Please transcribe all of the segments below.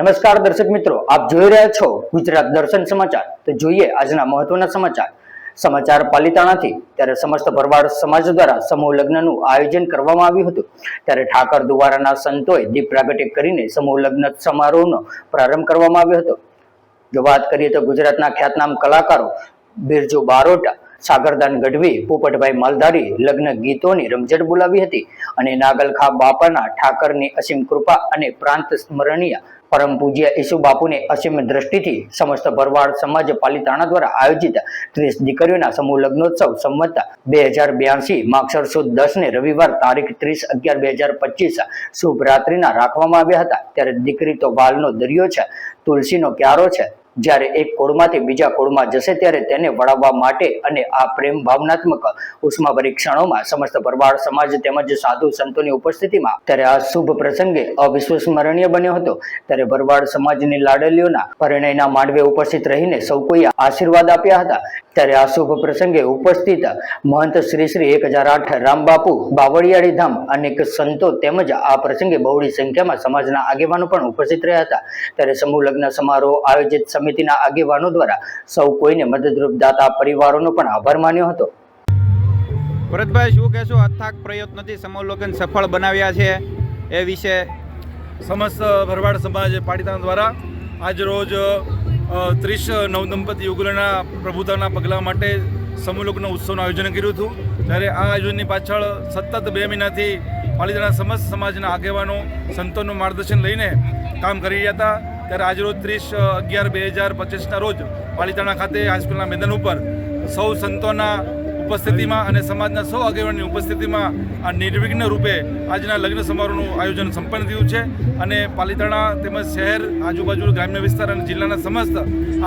નમસ્કાર દર્શક મિત્રો, આપ જોઈ રહ્યા છો ગુજરાત દર્શન સમાચાર. તો જોઈએ આજના મહત્વના સમાચાર. સમાચાર પાલિતાણાથી, ત્યારે સમસ્ત ભરવાડ સમાજ દ્વારા સમૂહ લગ્નનું આયોજન કરવામાં આવ્યું હતું. ત્યારે ઠાકર દુવારાના સંતોએ દીપ પ્રાગટ્ય કરીને સમૂહ લગ્ન સમારોહનો પ્રારંભ કરવામાં આવ્યો હતો. જો વાત કરીએ તો ગુજરાતના ખ્યાતનામ કલાકારો બિરજુ બારોટા, સાગરદાન ગઢવી, પોપટભાઈ માલધારી લગ્ન ગીતોની રમઝટ બોલાવી હતી અને નાગલખા બાપાના ઠાકરની અસીમ કૃપા અને પ્રાંત સ્મરણીય પરમ પૂજ્ય ઈસુ બાપુને અસીમ દ્રષ્ટિથી સમસ્ત ભરવાડ સમાજ પાલિતાણા દ્વારા આયોજિત ત્રીસ દીકરીઓના સમૂહ લગ્નોત્સવ સંમત બે હજાર બ્યાસી માક્ષર સુદ દસ ને રવિવાર તારીખ ત્રીસ અગિયાર બે હજાર પચીસ શુભ રાત્રિના રાખવામાં આવ્યા હતા. ત્યારે દીકરી તો વાલનો દરિયો છે, તુલસીનો ક્યારો છે જ્યારે એક કોળમાંથી બીજા કોળમાં જશે ત્યારે તેને વળાવવા માટે અને આ પ્રેમ ભાવનાત્મક ઉષ્માભરી ક્ષણોમાં સમસ્ત ભરવાડ સમાજ તેમજ સાધુ સંતોની ઉપસ્થિતિમાં ત્યારે આ શુભ પ્રસંગે અવિશ્વસમરણીય બન્યો હતો. ત્યારે ભરવાડ સમાજની લાડલીઓના પરિણયના માંડવે ઉપસ્થિત રહીને સૌ કોઈએ આશીર્વાદ આપ્યા હતા. ત્યારે આ શુભ પ્રસંગે ઉપસ્થિત મહંત શ્રી શ્રી એક હજાર આઠ રામબાપુ બાવળિયાળી ધામ અનેક સંતો તેમજ આ પ્રસંગે બહોળી સંખ્યામાં સમાજના આગેવાનો પણ ઉપસ્થિત રહ્યા હતા. ત્યારે સમૂહ લગ્ન સમારોહ આયોજિત સમિતિના આગેવાનો દ્વારા સૌ કોઈને મદદરૂપ દાતા પરિવારોનો પણ આભાર માન્યો હતો. ભરતભાઈ શું કહેશો? અથાગ પ્રયત્નોથી લગ્ન સફળ બનાવ્યા છે એ વિશે? સમસ્ત ભરવાડ સમાજ પાટીતાણા દ્વારા આજરોજ ત્રીસ નવદંપતિ યુગલના પ્રભુતાના પગલાં માટે સમૂહલોકનો ઉત્સવનું આયોજન કર્યું હતું. ત્યારે આ આયોજનની પાછળ સતત બે મહિનાથી પાલીતાણા સમસ્ત સમાજના આગેવાનો, સંતોનું માર્ગદર્શન લઈને કામ કરી રહ્યા હતા. ત્યારે આજરોજ ત્રીસ અગિયાર બે હજાર પચીસના રોજ પાલીતાણા ખાતે હાઈસ્કૂલના મેદાન ઉપર સૌ સંતોના ઉપસ્થિતિમાં અને સમાજના સૌ આગેવાનની ઉપસ્થિતિમાં આ નિર્વિઘ્ન રૂપે આજના લગ્ન સમારોહનું આયોજન સંપન્ન થયું છે અને પાલિતાણા તેમજ શહેર, આજુબાજુ ગ્રામ્ય વિસ્તાર અને જિલ્લાના સમસ્ત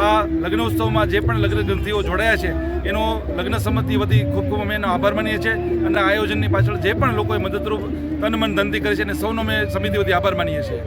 આ લગ્નોત્સવમાં જે પણ લગ્ન ગ્રંથિઓ જોડાયા છે, એનો લગ્ન સંમતિ વતી ખૂબ ખૂબ અમે એનો આભાર માનીએ છીએ અને આયોજનની પાછળ જે પણ લોકોએ મદદરૂપ તન મન ધનથી કરી છે અને સૌનો અમે સમિતિ વતી આભાર માનીએ છીએ.